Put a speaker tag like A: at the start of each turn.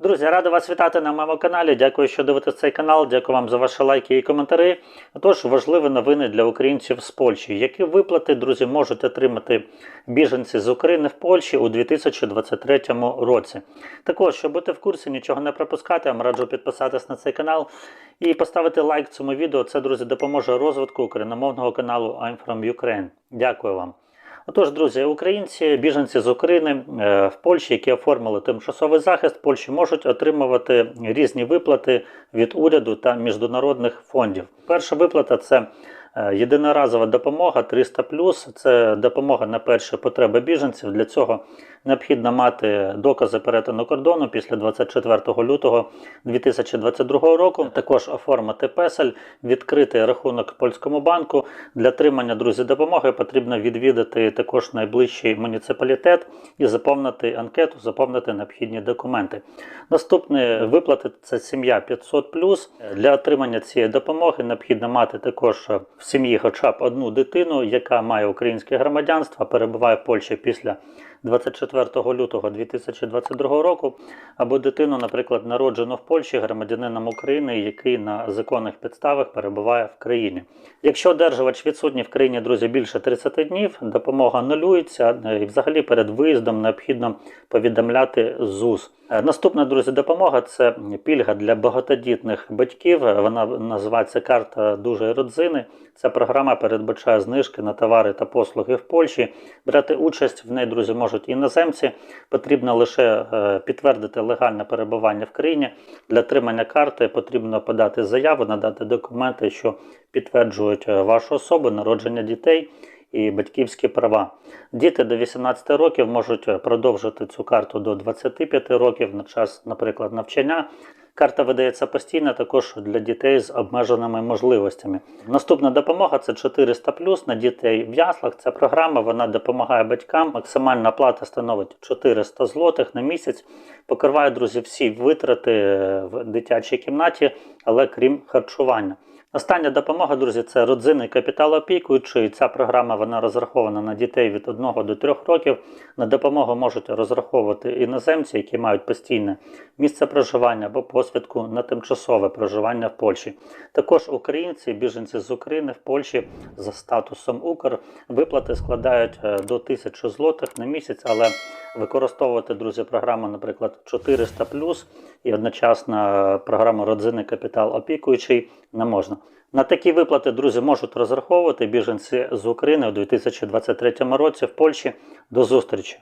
A: Друзі, радий вас вітати на моєму каналі. Дякую, що дивитесь цей канал. Дякую вам за ваші лайки і коментарі. Тож важливі новини для українців з Польщі. Які виплати, друзі, можуть отримати біженці з України в Польщі у 2023 році? Також, щоб бути в курсі, нічого не пропускати, я вам раджу підписатись на цей канал і поставити лайк цьому відео. Це, друзі, допоможе розвитку україномовного каналу I'm from Ukraine. Дякую вам. Отож, друзі, українці, біженці з України е, в Польщі, які оформили тимчасовий захист в Польщі, можуть отримувати різні виплати від уряду та міжнародних фондів. Перша виплата це єдиноразова допомога 300 Це допомога на перші потреби біженців. Для цього необхідно мати докази перетину кордону після 24 лютого 2022 року. Також оформити песель, відкрити рахунок польському банку. Для отримання друзі допомоги потрібно відвідати також найближчий муніципалітет і заповнити анкету, заповнити необхідні документи. Наступні виплати це сім'я 500 Для отримання цієї допомоги необхідно мати також в сім'ї хоча б одну дитину, яка має українське громадянство, перебуває в Польщі після 24 лютого 2022 року, або дитину, наприклад, народжену в Польщі громадянином України, який на законних підставах перебуває в країні. Якщо одержувач відсутній в країні, друзі, більше 30 днів, допомога нулюється, і взагалі перед виїздом необхідно повідомляти ЗУС. Е, Наступна, друзі, допомога це пільга для багатодітних батьків. Вона називається карта дуже родзини. Ця програма передбачає знижки на товари та послуги в Польщі. Брати участь в неї, друзі, можуть іноземці. Потрібно лише е, підтвердити легальне перебування в країні. Для отримання карти потрібно подати заяву, надати документи, що підтверджують е, вашу особу, народження дітей і батьківські права. Діти до 18 років можуть е, продовжити цю карту до 25 років на час, наприклад, навчання. Карта видається постійно також для дітей з обмеженими можливостями. Наступна допомога це 400 на дітей в яслах. Ця програма вона допомагає батькам. Максимальна плата становить 400 злотих на місяць. Покриває друзі всі витрати е, в дитячій кімнаті, але крім харчування. Остання допомога, друзі, це родзинний капіталоопікуючий. Ця програма вона розрахована на дітей від 1 до 3 років. На допомогу можуть розраховувати іноземці, які мають постійне місце проживання або посвідку на тимчасове проживання в Польщі. Також українці, біженці з України в Польщі за статусом Укр виплати складають е, до 1000 злотих на місяць, але використовувати, друзі, програму, наприклад, 400 і одночасно програму родзинний капітал опікуючий не можна. На такі виплати, друзі, можуть розраховувати біженці з України у 2023 році в Польщі. До зустрічі!